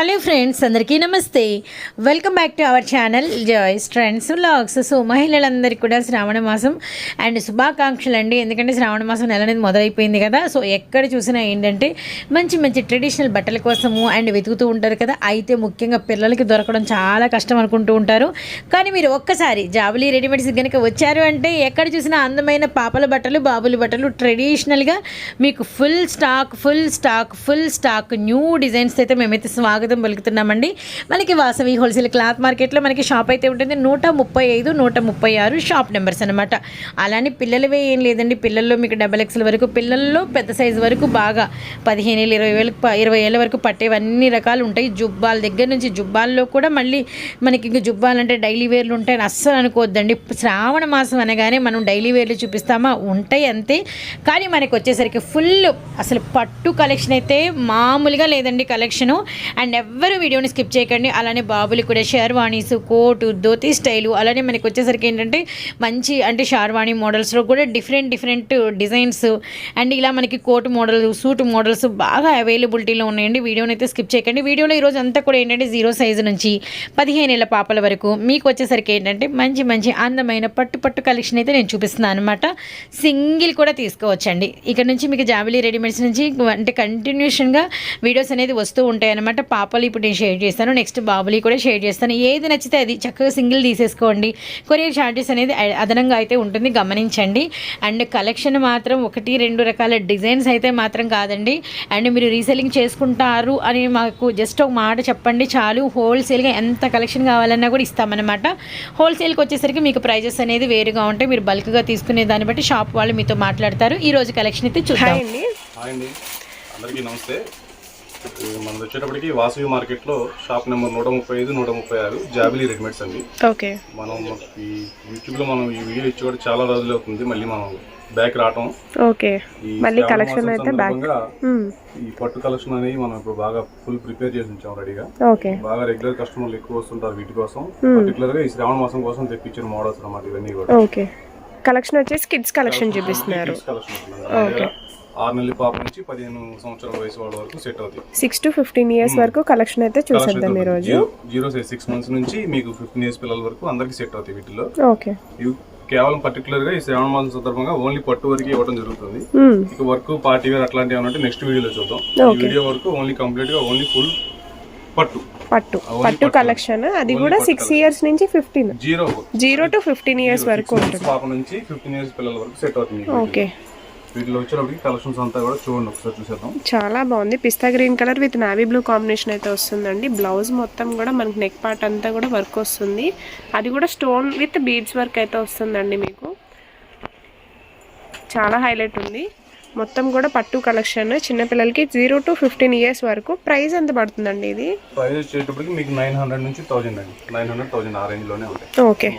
Hello friends అందరికీ నమస్తే. Welcome back to our channel Joys Trends Vlogs so మహిళలందరికీ కూడా శ్రావణ మాసం అండ్ శుభాకాంక్షలు అండి. ఎందుకంటే శ్రావణ మాసం నెల అనేది మొదలైపోయింది కదా. సో ఎక్కడ చూసినా ఏంటంటే మంచి మంచి ట్రెడిషనల్ బట్టల కోసము అండ్ వెతుకుతూ ఉంటారు కదా. అయితే ముఖ్యంగా పిల్లలకి దొరకడం చాలా కష్టం అనుకుంటూ ఉంటారు. కానీ మీరు ఒక్కసారి జాబులీ రెడీమేడ్స్ కనుక వచ్చారు అంటే ఎక్కడ చూసినా అందమైన పాపల బట్టలు బాబుల బట్టలు ట్రెడిషనల్గా మీకు full stock full stock full stock new designs అయితే మేమైతే స్వాగతం పలుకుతున్నామండి. మనకి వాసవి హోల్సేల్ క్లాత్ మార్కెట్లో మనకి షాప్ అయితే ఉంటుంది. నూట ముప్పై ఐదు నూట ముప్పై ఆరు షాప్ నెంబర్స్ అనమాట అలానే పిల్లలవే ఏం లేదండి. పిల్లల్లో మీకు డబల్ ఎక్స్ఎల్ వరకు పిల్లల్లో పెద్ద సైజు వరకు బాగా పదిహేను ఏళ్ళు ఇరవై వేలకు ఇరవై ఏళ్ళ వరకు పట్టేవి అన్ని రకాలు ఉంటాయి. జుబ్బాల దగ్గర నుంచి జుబ్బాల్లో కూడా మళ్ళీ మనకి ఇంక జుబ్బాలంటే డైలీ వేర్లు ఉంటాయని అస్సలు అనుకోవద్దండి. శ్రావణ మాసం అనగానే మనం డైలీ వేర్లు చూపిస్తామా? ఉంటాయి అంతే. కానీ మనకి వచ్చేసరికి ఫుల్ అసలు పట్టు కలెక్షన్ అయితే మామూలుగా లేదండి కలెక్షను. అండ్ ఎవ్వరు వీడియోని స్కిప్ చేయకండి. అలానే బాబులు కూడా షేర్వాణీస్ కోటు ధోతి స్టైలు అలానే మనకి వచ్చేసరికి ఏంటంటే మంచి అంటే షార్వాణి మోడల్స్లో కూడా డిఫరెంట్ డిఫరెంట్ డిజైన్స్ అండ్ ఇలా మనకి కోట్ మోడల్ సూట్ మోడల్స్ బాగా అవైలబిలిటీలో ఉన్నాయండి. వీడియోని అయితే స్కిప్ చేయకండి. వీడియోలో ఈరోజు అంతా కూడా ఏంటంటే జీరో సైజు నుంచి పదిహేను ఏళ్ళ పాపల వరకు మీకు వచ్చేసరికి ఏంటంటే మంచి మంచి అందమైన పట్టు పట్టు కలెక్షన్ అయితే నేను చూపిస్తున్నాను అనమాట సింగిల్ కూడా తీసుకోవచ్చండి. ఇక్కడ నుంచి మీకు జాబిలీ రెడీమేడ్స్ నుంచి అంటే కంటిన్యూషన్గా వీడియోస్ అనేది వస్తూ ఉంటాయి అనమాట పాపలు ఇప్పుడు నేను షేర్ చేస్తాను. నెక్స్ట్ బాబులి కూడా షేర్ చేస్తాను. ఏది నచ్చితే అది చక్కగా సింగిల్ తీసేసుకోండి. కొరియర్ ఛార్జెస్ అనేది అదనంగా అయితే ఉంటుంది. గమనించండి. అండ్ కలెక్షన్ మాత్రం ఒకటి రెండు రకాల డిజైన్స్ అయితే మాత్రం కాదండి. అండ్ మీరు రీసెల్లింగ్ చేసుకుంటారు అని మాకు జస్ట్ ఒక మాట చెప్పండి చాలు. హోల్సేల్గా ఎంత కలెక్షన్ కావాలన్నా కూడా ఇస్తామన్నమాట. హోల్సేల్కి వచ్చేసరికి మీకు ప్రైజెస్ అనేది వేరుగా ఉంటాయి. మీరు బల్క్గా తీసుకునే దాన్ని బట్టి షాప్ వాళ్ళు మీతో మాట్లాడతారు. ఈ రోజు కలెక్షన్ అయితే అండి. అందరికీ నమస్తే. మనది వచ్చేటప్పటికి వాసవి మార్కెట్లో షాప్ నెంబర్ నూట ముప్పై ఐదు నూట ముప్పై ఆరు జాబిలీ రెడీమేడ్స్ అండి. ఓకే. మనం ఈ యూట్యూబ్లో మనం ఈ వీడియో ఇచ్చి కూడా చాలా రోజులు అవుతుంది. మళ్ళీ మనం బ్యాక్ రావటం. ఓకే. మళ్ళీ కలెక్షన్ అయితే బ్యాక్ ఈ పట్టు కలెక్షన్ అనేది మనం ఇప్పుడు బాగా ఫుల్ ప్రిపేర్ చేసి ఉంచాం రెడీగా ఓకే. బాగా రెగ్యులర్ కస్టమర్లు ఎక్కువ వస్తుంటారు వీటి కోసం. పర్టికులర్గా ఈ శ్రావణ మాసం కోసం తెప్పించిన మోడల్స్ అన్నమాట ఇవన్నీ కూడా. ఓకే. కలెక్షన్ వచ్చేసి కిడ్స్ కలెక్షన్ చూపిస్తున్నారు. మన దగ్గర ఆరు నెలల పాప నుంచి పదిహేను సంవత్సరాల వయసు వాళ్ళ వరకు సెట్ అవుతాయి. సిక్స్ టు ఫిఫ్టీన్ ఇయర్స్ వరకు కలెక్షన్ అయితే చూసేద్దాం ఈ రోజు జీరో సిక్స్ మంత్స్ నుంచి మీకు ఫిఫ్టీన్ ఇయర్స్ పిల్లల వరకు అందరికి సెట్ అవుతాయి వీటిలో ఓకే కేవలం పర్టికులర్గా ఈ శ్రావణ మాసం సందర్భంగా ఓన్లీ పట్టు వరకు ఇవ్వడం జరుగుతుంది. మ్మ్. ఇక వర్క్ పార్టీ వేర్ అట్లాంటివి ఏమంటే నెక్స్ట్ వీడియోలో చూద్దాం. ఈ వీడియో వరకు ఓన్లీ కంప్లీట్గా ఓన్లీ ఫుల్ పట్టు. పట్టు. పట్టు. కలెక్షన్ అది కూడా సిక్స్ ఇయర్స్ నుంచి fifteen zero zero to fifteen years వరకు ఉంటుంది. పాప నుంచి ఫిఫ్టీన్ ఇయర్స్ పిల్లల వరకు సెట్ అవుతుంది ఓకే వీటిలో వచ్చేటప్పటికి కలెక్షన్స్ అంతా కూడా చూడండి ఒకసారి చూసేద్దాం. చాలా బాగుంది. పిస్తా green colour with navy blue combination అయితే వస్తుందండి. బ్లౌజ్ మొత్తం కూడా మనకి నెక్ పార్ట్ అంతా కూడా వర్క్ వస్తుంది. అది కూడా స్టోన్ విత్ బీడ్స్ వర్క్ అయితే వస్తుందండి మీకు. చాలా హైలైట్ ఉంది. మొత్తం కూడా పట్టు కలెక్షన్. చిన్నపిల్లలకి జీరో టు ఫిఫ్టీన్ ఇయర్స్ వరకు ప్రైస్ ఎంత పడుతుందండి ఇది? ప్రైస్ వచ్చేటప్పటికి మీకు నైన్ హండ్రెడ్ నుంచి థౌజండ్ అండి. నైన్ హండ్రెడ్ థౌజండ్ ఆ రేంజ్లోనే ఉంటాయి. ఓకే.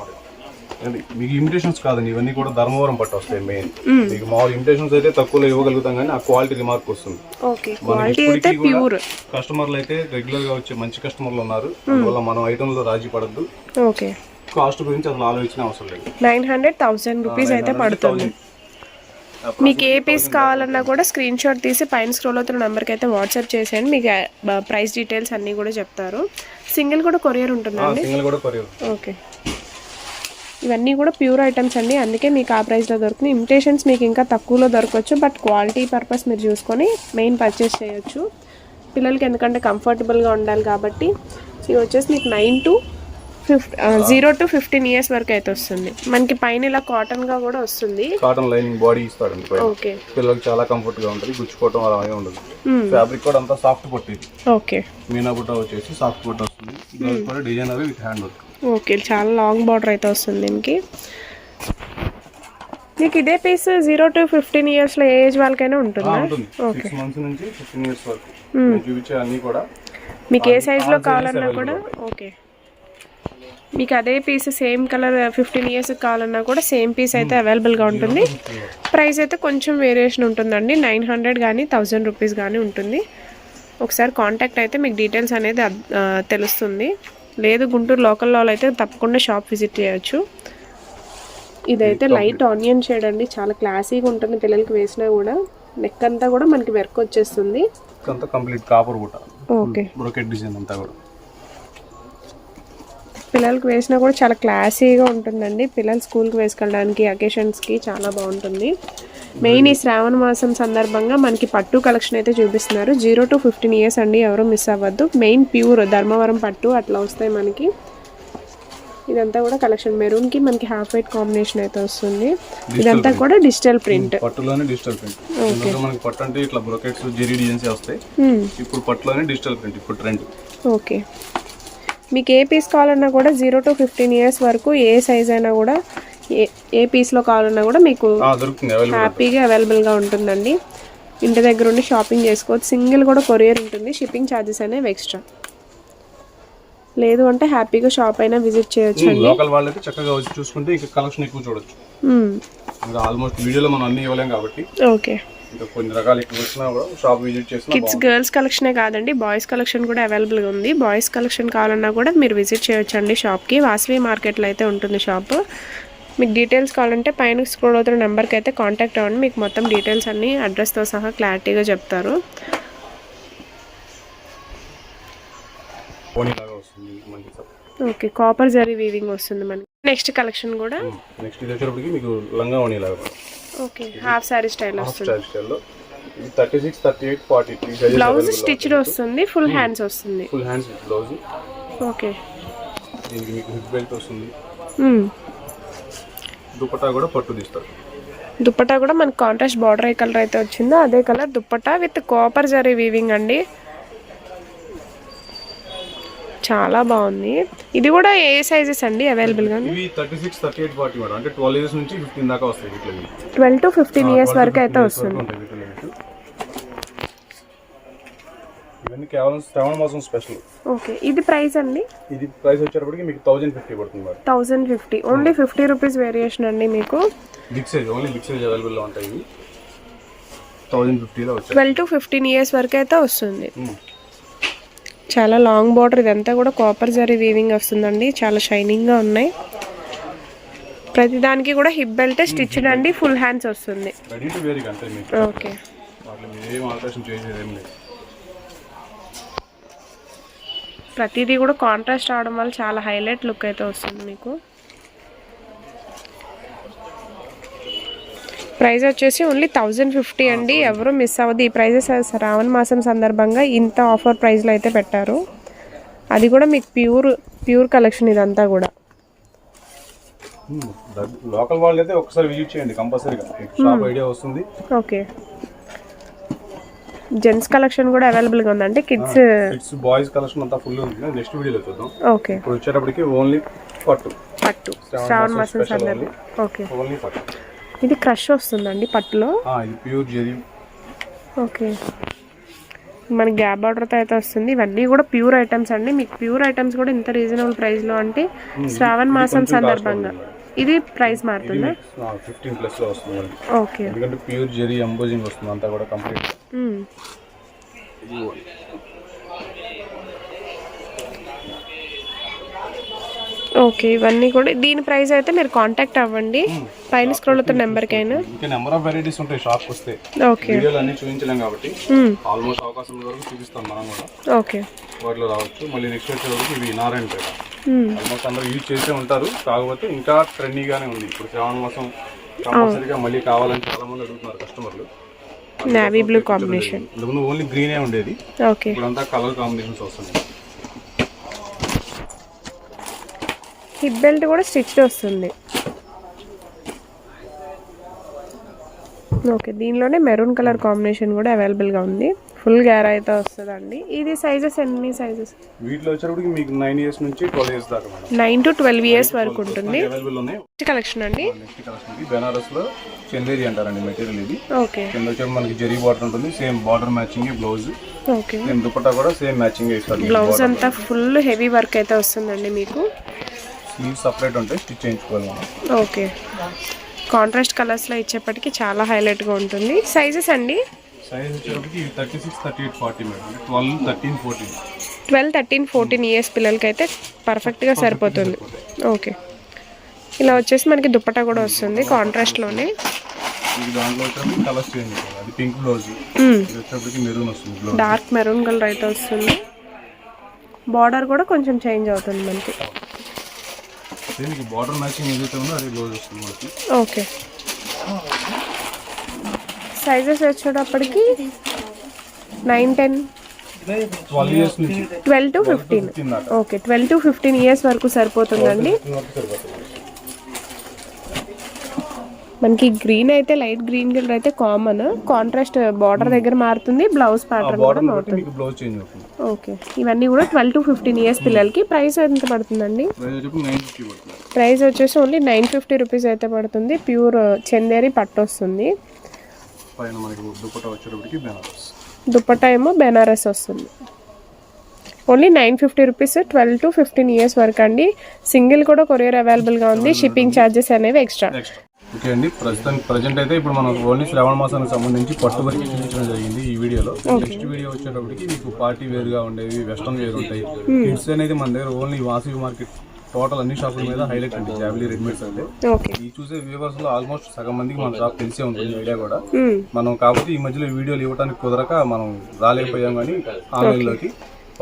మీకు ఇమిటేషన్స్ కాదండి ఇవన్నీ కూడా ధర్మవరం పట్టు వస్తాయి మెయిన్ మీకు మామూలు ఇమిటేషన్స్ అయితే తక్కువలో ఇవ్వగలుగుతాం కానీ ఆ క్వాలిటీ రిమార్క్ వస్తుంది. కస్టమర్లు అయితే రెగ్యులర్గా వచ్చే మంచి కస్టమర్లు ఉన్నారు. అందువల్ల మనం ఐటమ్లో రాజీ పడద్దు. ఓకే కాస్ట్ గురించి అసలు ఆలోచించిన అవసరం లేదు. నైన్ హండ్రెడ్ థౌసండ్ రూపీస్ అయితే పడుతుంది. మీకు ఏ పీస్ కావాలన్నా కూడా స్క్రీన్ షాట్ తీసి పైన స్క్రోల్ అవుతున్న నెంబర్కి అయితే వాట్సాప్ చేసేయండి. మీకు ప్రైస్ డీటెయిల్స్ అన్నీ కూడా చెప్తారు. సింగిల్ కూడా కొరియర్ ఉంటుందండి సింగిల్ కూడా కొరియర్ ఓకే ఇవన్నీ కూడా ప్యూర్ ఐటమ్స్ అండి. అందుకే మీకు ఆ ప్రైస్లో దొరుకుతుంది. ఇమిటేషన్స్ మీకు ఇంకా తక్కువలో దొరకవచ్చు బట్ క్వాలిటీ పర్పస్ మీరు చూసుకొని మెయిన్ పర్చేస్ చేయొచ్చు. పిల్లలకి ఎందుకంటే కంఫర్టబుల్గా ఉండాలి కాబట్టి. ఇవి వచ్చేసి మీకు nine to fif zero to fifteen years వరకు అయితే వస్తుంది. మనకి పైన ఇలా కాటన్గా కూడా వస్తుంది. కాటన్ లైనింగ్ బాడీ ఇస్తాడండి. ఓకే. పిల్లలకి చాలా కంఫర్ట్గా ఉంటుంది గుచ్చుకోవటం అలా ఏమి ఉండదు ఫ్యాబ్రిక్ కూడా అంతా సాఫ్ట్ పట్టింది ఓకే. మీనా బుట్ట వచ్చేసి సాఫ్ట్ బుట్ట వస్తుంది. డిజైన్ అవి విత్ హ్యాండ్ వర్క్. ఓకే చాలా లాంగ్ బార్డర్ అయితే వస్తుంది దీనికి. మీకు ఇదే పీస్ జీరో టు ఫిఫ్టీన్ ఇయర్స్లో ఏ ఏజ్ వాళ్ళకైనా ఉంటుందా? సిక్స్ మంత్స్ నుంచి ఫిఫ్టీన్ ఇయర్స్ వరకు. చూపించే అన్ని కూడా మీకు ఏ సైజులో కావాలన్నా కూడా ఓకే. మీకు అదే piece same colour fifteen years కావాలన్నా కూడా సేమ్ పీస్ అయితే అవైలబుల్గా ఉంటుంది. ప్రైస్ అయితే కొంచెం వేరియేషన్ ఉంటుందండి. నైన్ హండ్రెడ్ కానీ థౌజండ్ రూపీస్ కానీ ఉంటుంది. ఒకసారి కాంటాక్ట్ అయితే మీకు డీటెయిల్స్ అనేది ఆ, తెలుస్తుంది. లేదు గుంటూరు లోకల్లో అయితే తప్పకుండా షాప్ విజిట్ చేయొచ్చు. ఇదైతే లైట్ ఆనియన్ షేడ్ అండి. చాలా క్లాసీగా ఉంటుంది. పిల్లలకి వేసినా కూడా నెక్ అంతా కూడా మనకి వర్క్ వచ్చేస్తుంది. Complete copper okay brocade design అంతా కూడా. పిల్లలకి వేసినా కూడా చాలా క్లాసీగా ఉంటుందండి. పిల్లలు స్కూల్కి వేసుకెళ్ళడానికి అకేషన్స్కి చాలా బాగుంటుంది. మెయిన్ ఈ శ్రావణ మాసం సందర్భంగా మనకి పట్టు కలెక్షన్ అయితే చూపిస్తున్నారు. జీరో టు ఫిఫ్టీన్ ఇయర్స్ అండి ఎవరు మిస్ అవ్వద్దు. మెయిన్ ప్యూర్ ధర్మవరం పట్టు అట్లా వస్తాయి మనకి. ఇదంతా కూడా కలెక్షన్. మెరూన్కి మనకి హాఫ్ వైట్ కాంబినేషన్ అయితే వస్తుంది. ఇదంతా కూడా డిజిటల్ ప్రింట్. పట్టులోనే డిజిటల్ ప్రింట్. మనకి పట్టు అంటే ఇట్లా బ్రోకెట్స్ జెరీ డిజైన్స్ వస్తాయి. ఇప్పుడు పట్టులోనే డిజిటల్ ప్రింట్ ఇప్పుడు ట్రెండ్. ఓకే. మీకు ఏ పీస్ కావాలన్నా కూడా జీరో టు ఫిఫ్టీన్ ఇయర్స్ వరకు ఏ సైజ్ అయినా కూడా ఏ ఏ పీస్లో కావాలన్నా కూడా మీకు హ్యాపీగా అవైలబుల్గా ఉంటుందండి. ఇంటి దగ్గర ఉండి షాపింగ్ చేసుకోవచ్చు. సింగిల్ కూడా కొరియర్ ఉంటుంది. షిప్పింగ్ ఛార్జెస్ అనేవి ఎక్స్ట్రా లేదు అంటే హ్యాపీగా షాప్ అయినా విజిట్ చేయొచ్చు లోకల్ వాళ్ళైతే చక్కగా వచ్చి చూసుకుంటే ఇంకా కలెక్షన్ ఎక్కువ చూడొచ్చు. ఆల్మోస్ట్ వీడియోలో మనం అన్ని ఇవ్వలేం కాబట్టి. ఓకే. ఇంకా కొన్ని రకాలు ఎక్కువ వచ్చినా కూడా షాప్ విజిట్ చేసినా కిడ్స్ గర్ల్స్ కలెక్షనే కాదండి బాయ్స్ కలెక్షన్ కూడా అవైలబుల్గా ఉంది. బాయ్స్ కలెక్షన్ కావాలన్నా కూడా మీరు విజిట్ చేయొచ్చు అండి షాప్కి వాసవి మార్కెట్లో అయితే ఉంటుంది షాప్ మీకు డీటెయిల్స్ కావాలంటే పైన స్క్రోల్ అవుతున్న నెంబర్కి అయితే కాంటాక్ట్ అవ్వండి. మీకు మొత్తం డీటెయిల్స్ అన్నీ అడ్రస్తో సహా క్లారిటీగా చెప్తారు. ఓకే కాపర్ జరీ వీవింగ్ వస్తుంది మనకి. నెక్స్ట్ కలెక్షన్ కూడా. నెక్స్ట్ ఇది వచ్చేటప్పటికి మీకు లంగా ఓణి లాగా. ఓకే హాఫ్ సారీ స్టైల్ వస్తుంది. స్టైల్ స్టైల్లో ఇది thirty six thirty eight forty three sizes blouse stitched వస్తుంది ఫుల్ హ్యాండ్స్ వస్తుంది. Full hands blouse okay. దీనికి మీకు హిప్ బెల్ట్ వస్తుంది. మ్మ్. దుపట్టా కూడా పట్టు తీస్తారు. దుప్పటా కూడా మనకి కాంట్రాస్ట్ బార్డర్ ఏ కలర్ అయితే వచ్చిందో అదే colour dupatta with copper zari weaving అండి. చాలా బాగుంది. ఇది కూడా ఏ సైజెస్ అండి అవైలబుల్గా ట్వెల్వ్ టు ఫిఫ్టీన్ ఇయర్స్ వరకు అయితే 12 వస్తుంది. ఉంటాయి వీటిలో మీకు. ఇవన్నీ కేవలం శ్రావణ మాసం స్పెషల్ ఓకే. ఇది ప్రైస్ అండి? ఇది ప్రైస్ వచ్చేటప్పటికి మీకు థౌజండ్ ఫిఫ్టీ పడుతుంది thousand fifty only fifty rupees variation అండి మీకు. Big size only big size అవైలబుల్లో ఉంటాయి ఇవి. థౌజండ్ ఫిఫ్టీలో ట్వెల్వ్ టు ఫిఫ్టీన్ ఇయర్స్ వరకు అయితే వస్తుంది. చాలా లాంగ్ బార్డర్ ఇదంతా కూడా కాపర్ జరీ వీవింగ్ వస్తుందండి. చాలా షైనింగ్గా ఉన్నాయి. ప్రతిదానికి కూడా హిప్ బెల్ట్ స్టిచ్డ్ అండి ఫుల్ హ్యాండ్స్ వస్తుంది. ఓకే. ప్రతిదీ కూడా కాంట్రాస్ట్ అవడం వల్ల చాలా హైలైట్ లుక్ అయితే వస్తుంది మీకు. ప్రైస్ వచ్చేసి ఓన్లీ థౌజండ్ ఫిఫ్టీ అండి. ఎవరు మిస్ అవ్వదు. ఈ ప్రైజెస్ శ్రావణ మాసం సందర్భంగా ఇంత ఆఫర్ ప్రైస్లో అయితే పెట్టారు. అది కూడా మీకు ప్యూర్ ప్యూర్ కలెక్షన్ ఇదంతా కూడా. లోకల్ వాళ్ళు అయితే ఒకసారి విజిట్ చేయండి కంపల్సరీగా. షాప్ ఐడియా వస్తుంది. ఓకే. జెంట్స్ కలెక్షన్ కూడా అవైలబుల్గా ఉందండి. కిడ్స్ కిడ్స్ బాయ్స్ కలెక్షన్ అంతా ఫుల్ ఉంది. నెక్స్ట్ వీడియోలో చూద్దాం. ఓకే. ఇప్పుడు వచ్చేటప్పటికి ఓన్లీ పట్టు. పట్టు. శ్రావణ మాసం special సందర్భం ఓకే. ఓన్లీ పట్టు. ఇది క్రష్ వస్తుందండి పట్టులో? Pure zari okay. మనకి గ్యాప్ బార్డర్తో అయితే వస్తుంది. ఇవన్నీ కూడా ప్యూర్ ఐటమ్స్ అండి. మీకు ప్యూర్ ఐటమ్స్ కూడా ఇంత రీజనబుల్ ప్రైస్లో అంటే శ్రావణ మాసం సందర్భంగా. ఇది ప్రైస్ మారుతుందా? ఫిఫ్టీన్ ప్లస్లో వస్తుంది. ఓకే. ఎందుకంటే ప్యూర్ జెరీ వస్తుంది. అంతా కూడా కంప్లీట్. ఓకే ఇవన్నీ కూడా. దీని ప్రైస్ అయితే మీరు కాంటాక్ట్ అవ్వండి. పైన స్క్రోల్ అవుతున్న నెంబర్కైనా. ఇంకా నెంబర్ ఆఫ్ వెరైటీస్ ఉంటాయి షాప్కి వస్తే. ఓకే. వీడియోలు అన్ని చూపించలేం కాబట్టి. ఆల్మోస్ట్ అవకాశం వరకు చూపిస్తాం మనం కూడా. ఓకే. వాటిలో రావచ్చు. మళ్ళీ నెక్స్ట్ వచ్చేటప్పుడు ఇవి నారాయణపేట మ్మ్. ఆల్మోస్ట్ అందరూ యూజ్ చేసే ఉంటారు. కాకపోతే ఇంకా ట్రెండీగానే ఉంది. ఇప్పుడు శ్రావణ మాసం కంపల్సరీగా మళ్ళీ కావాలని చాలా మంది అడుగుతున్నారు కస్టమర్లు. నావీ బ్లూ కాంబినేషన్ ఓన్లీ గ్రీనే ఉండేది. ఓకే. ఇప్పుడంతా కలర్ కాంబినేషన్స్ వస్తున్నాయి. హిప్ బెల్ట్ కూడా స్టిచ్డ్ వస్తుంది. ఓకే దీనిలోనే మెరూన్ కలర్ కాంబినేషన్ కూడా అవైలబుల్గా ఉంది. ఫుల్ గ్యార్ అయితే వస్తుందండి. ఇది సైజెస్ ఎన్ని సైజెస్? వీటిలో వచ్చేటప్పటికి మీకు నైన్ ఇయర్స్ నుంచి ట్వెల్వ్ ఇయర్స్ దాకా నైన్ టు ట్వెల్వ్ ఇయర్స్ వరకు ఉంటుంది. నెక్స్ట్ కలెక్షన్ అండి. నెక్స్ట్ కలెక్షన్ ఇది బెనారస్లో చందేరి అంటారండి మెటీరియల్ ఇది. ఓకే. కింద మనకి జరీ బార్డర్ ఉంటుంది. Same border matching blouse okay. Same dupatta కూడా సేమ్ మ్యాచింగ్ ఇస్తారు బ్లౌజ్ అంతా ఫుల్ హెవీ వర్క్ అయితే వస్తుందండి మీకు. స్లీవ్ సపరేట్ ఉంటాయి స్టిచ్ చేయించుకోవాలి మనం. ఓకే. కాంట్రాస్ట్ కలర్స్లో ఇచ్చేప్పటికి చాలా హైలైట్గా ఉంటుంది. సైజెస్ అండి? సైజ్ వచ్చేటప్పటికి ఇది thirty six thirty eight forty madam. Twelve thirteen fourteen. Twelve thirteen fourteen years పిల్లలకి అయితే పర్ఫెక్ట్గా సరిపోతుంది. ఓకే. ఇలా వచ్చేసి మనకి దుప్పటా కూడా వస్తుంది కాంట్రాస్ట్లోనే. ఇది దాంట్లో వచ్చేటప్పటికి కలర్స్ చేంజ్ అవుతుంది అది పింక్ బ్లౌజ్. మ్మ్. ఇది వచ్చేటప్పటికి మెరూన్ వస్తుంది బ్లౌజ్. డార్క్ మెరూన్ కలర్ అయితే వస్తుంది. బార్డర్ కూడా కొంచెం చేంజ్ అవుతుంది మనకి. దీనికి బార్డర్ మ్యాచింగ్ ఏదైతే ఉందో అదే బ్లౌజ్ వస్తుంది మనకి. ఓకే సైజెస్ వచ్చేటప్పటికి nine ten twelve to fifteen okay twelve to fifteen years వరకు సరిపోతుందండి. మనకి గ్రీన్ అయితే లైట్ గ్రీన్ కలర్ అయితే కామన్ కాంట్రాస్ట్ బార్డర్ దగ్గర మారుతుంది బ్లౌజ్ ప్యాటర్న్ కూడా మారుతుంది. ఓకే ఇవన్నీ కూడా ట్వెల్వ్ టు ఫిఫ్టీన్ ఇయర్స్ పిల్లలకి. ప్రైస్ ఎంత పడుతుందండి? ప్రైస్ వచ్చేసి ఓన్లీ నైన్ ఫిఫ్టీ రూపీస్ అయితే పడుతుంది. ప్యూర్ చందేరి పట్టు వస్తుంది. దుప్పట ఏమో బెనారస్ వస్తుంది. Only nine fifty rupees twelve to fifteen years వరకు అండి. సింగిల్ కూడా కొరియర్ అవైలబుల్గా ఉంది. షిప్పింగ్ ఛార్జెస్ అనేవి ఎక్స్ట్రా ఓకే అండి. ప్రస్తుతానికి ప్రజెంట్ అయితే ఇప్పుడు మనం ఓన్లీ శ్రావణ మాసానికి సంబంధించి పట్టు వరకు చూపించడం జరిగింది ఈ వీడియోలో. నెక్స్ట్ వీడియో వచ్చేటప్పటికి మీకు పార్టీ వేర్గా ఉండేవి వెస్ట్రన్ వేర్ ఉంటాయి. కిడ్స్ అనేది మన దగ్గర ఓన్లీ వాసవి మార్కెట్ టోటల్ అన్ని షాపుల మీద హైలైట్ అండి. జాబ్లీ రెడీమేడ్స్ అంటే. ఈ చూసే వ్యూవర్స్లో ఆల్మోస్ట్ సగం మందికి మన షాప్ తెలిసే ఉంటుంది ఐడియా కూడా. మనం కాకపోతే ఈ మధ్యలో వీడియోలు ఇవ్వడానికి కుదరక మనం రాలేకపోయాం కానీ ఆన్లైన్లోకి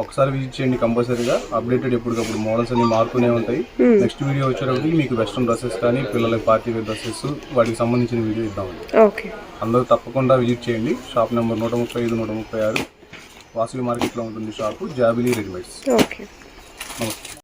ఒకసారి విజిట్ చేయండి కంపల్సరీగా. అప్డేటెడ్ ఎప్పటికప్పుడు మోడల్స్ అన్ని మారుతూనే ఉంటాయి. నెక్స్ట్ వీడియో వచ్చేటప్పటికి మీకు వెస్ట్రన్ డ్రెస్సెస్ కానీ పిల్లలకి పార్టీ వేర్ డ్రెస్సెస్ వాటికి సంబంధించిన వీడియో ఇద్దామండి ఓకే అందరూ తప్పకుండా విజిట్ చేయండి. షాప్ నెంబర్ నూట ముప్పై ఐదు నూట ముప్పై ఆరు. వాసవి మార్కెట్లో ఉంటుంది షాపు జాబిలీ రెడీమేడ్స్ ఓకే నమస్తే.